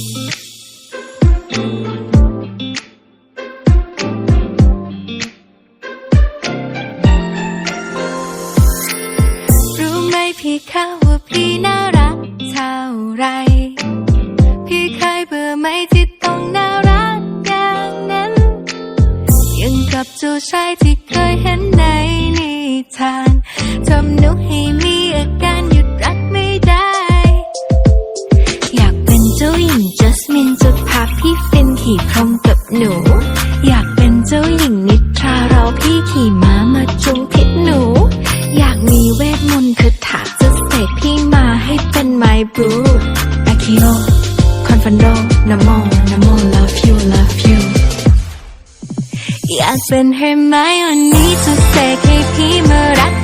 รู้ไหมพี่คะว่าพี่น่ารักเท่าไร พี่เคยเบื่อไหมที่ต้องน่ารักอย่างนั้น ยังกับจ้าชายที่เคยเห็นในนิทานทำนู นูอยากเป็นเจ้าหญิงนิทรารอพี่ขี่ม้ามาจุงพิษหนู อยากมีเวทมนต์คาถาจะเสกพี่มาให้เป็นไมบรูอาคิโอคอนฟันโดนโมนโม love you love you อยากเป็นเฮอร์ไมโอนี่จะเสกให้พี่มารัก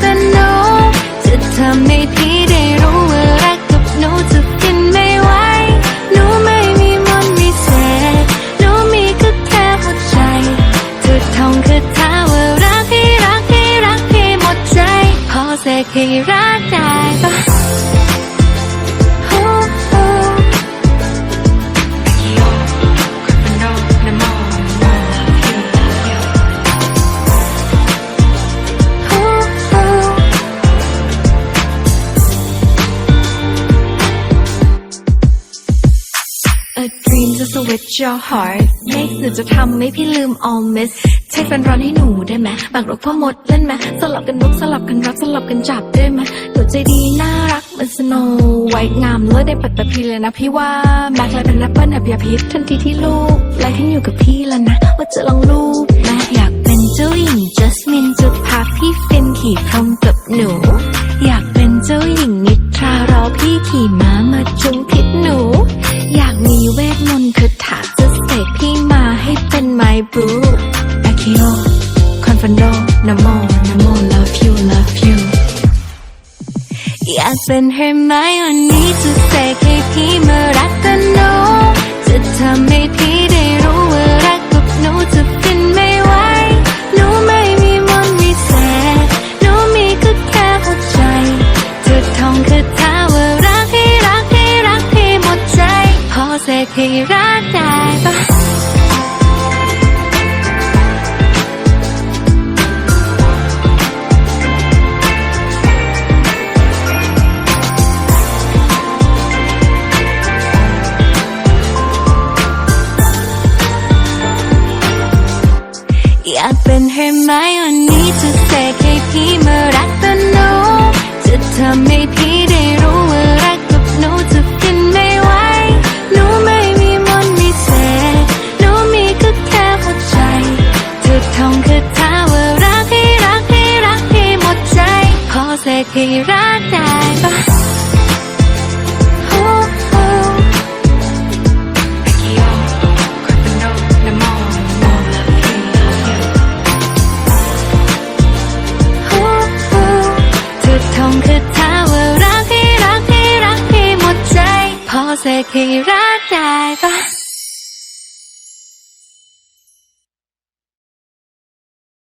ให้รักได้ dream to switch your heart ไม่สื่อจะทำให้พี่ลืม all miss ใช้แฟนร้อนให้หนูได้ไหมบางรกพ่อมดเล่นไหมสลับกันลุกสลับกันรักสลับกันจับได้ไหมหนูใจดีน่ารักเหมือนสโนไวท์งามเลิศได้ปัดแต่พี่เลยนะพี่ว่าแม็กเลยเป็นแรปเปอร์แอบยาพิษทันทีที่ลูกไล่ขึ้นอยู่กับพี่แล้วนะ ว่าจะลองลูกแม่อยากเป็นเจ้าหญิงจัสมินจะพาพี่ฟินขี่พรมกับหนู อยากเป็นเจ้าหญิงนิทรารอพี่ขี่ม้ามาจุงพิษหนู อยากมีเวทมนต์คาถาจะเสกพี่มาให้เป็นไมบรูอาคิโอคอนฟันโดนโมนโม love you love you อยากเป็นเฮอร์ไมโอนี้จะเสกให้พี่มารักกันโน ให้รักได้ปะอยากเป็นเฮอร์ไมโอนี่จะเสกให้พี่มารักกันหนูจะทำให้พี่ได้รู้ พอเสกให้รักได้ปะโอ้โอ้โอ้โอ้จะท่องคาถาว่ารักให้รักให้รักให้หมดใจ พอเสกให้รัก